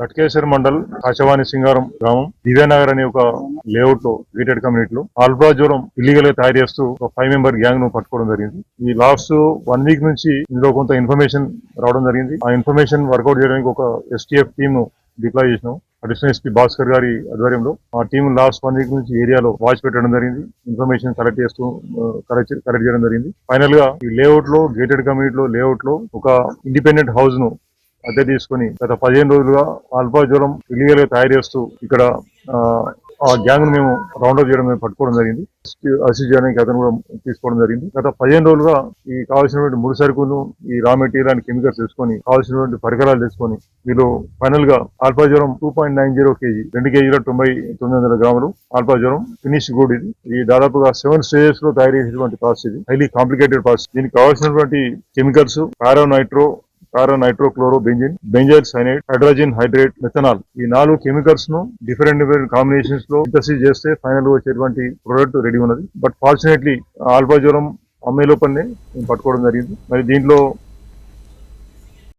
గట్కేశ్వర్ మండల్ కాశవాణి సింగారం గ్రామం దివ్యానగర్ అనే ఒక లేఅవుట్లో గేటెడ్ కమ్యూనిటీలో ఆల్ఫా జ్వరం ఇల్లీగల్గా తయారు చేస్తూ ఒక ఫైవ్ మెంబర్ గ్యాంగ్ను పట్టుకోవడం జరిగింది. ఈ లాస్ట్ వన్ వీక్ నుంచి ఇందులో కొంత ఇన్ఫర్మేషన్ రావడం జరిగింది. ఆ ఇన్ఫర్మేషన్ వర్కౌట్ చేయడానికి ఒక ఎస్టీఎఫ్ టీమ్ను డిప్లాయ్ చేసినాం. అడిషనల్ ఎస్పీ భాస్కర్ గారి ఆధ్వర్యంలో ఆ టీం లాస్ట్ వన్ వీక్ నుంచి ఏరియాలో వాచ్ పెట్టడం జరిగింది. ఇన్ఫర్మేషన్ కలెక్ట్ చేస్తూ కలెక్ట్ కలెక్ట్ చేయడం జరిగింది. ఫైనల్గా ఈ లేఅవుట్లో గేటెడ్ కమ్యూనిటీలో లేఅవుట్లో ఒక ఇండిపెండెంట్ హౌస్ను అద్దె తీసుకుని గత పదిహేను రోజులుగా ఆల్ఫా జ్వరం ఇల్లీగల్గా తయారు చేస్తూ ఇక్కడ ఆ, గ్యాంగ్ మేము రౌండప్ చేయడం మేము పట్టుకోవడం జరిగింది. అసీ చేయడానికి అతను కూడా తీసుకోవడం జరిగింది. గత పదిహేను రోజులుగా ఈ కావాల్సినటువంటి ముడి సరుకులు ఈ రా మెటీరియల్ అండ్ కెమికల్స్ తీసుకొని కావాల్సినటువంటి పరికరాలు తీసుకొని వీళ్ళు ఫైనల్గా ఆల్ఫా జ్వరం two point nine zero KG రెండు కేజీల తొంభై తొమ్మిది వందల గ్రాములు ఆల్ఫా జ్వరం ఫినిష్ గుడ్ ఇది. ఇది దాదాపుగా సెవెన్ స్టేజెస్లో తయారు చేసినటువంటి ప్రాసెస్ ఇది. Highly complicated process. దీనికి కావాల్సినటువంటి chemicals nitro chloro nitrochlorobenzene benzyl cyanide hydrogen hydrate methanol. ఈ నాలుగు కెమికల్స్ను డిఫరెంట్ డిఫరెంట్ కాంబినేషన్స్లో సింథసిస్ చేస్తే ఫైనల్గా వచ్చేటువంటి ప్రొడక్ట్ రెడీ ఉన్నది. బట్ ఫార్చునేట్లీ ఆల్ఫా జ్వరం అమ్మే లోపలనే మేము పట్టుకోవడం జరిగింది. మరి దీంట్లో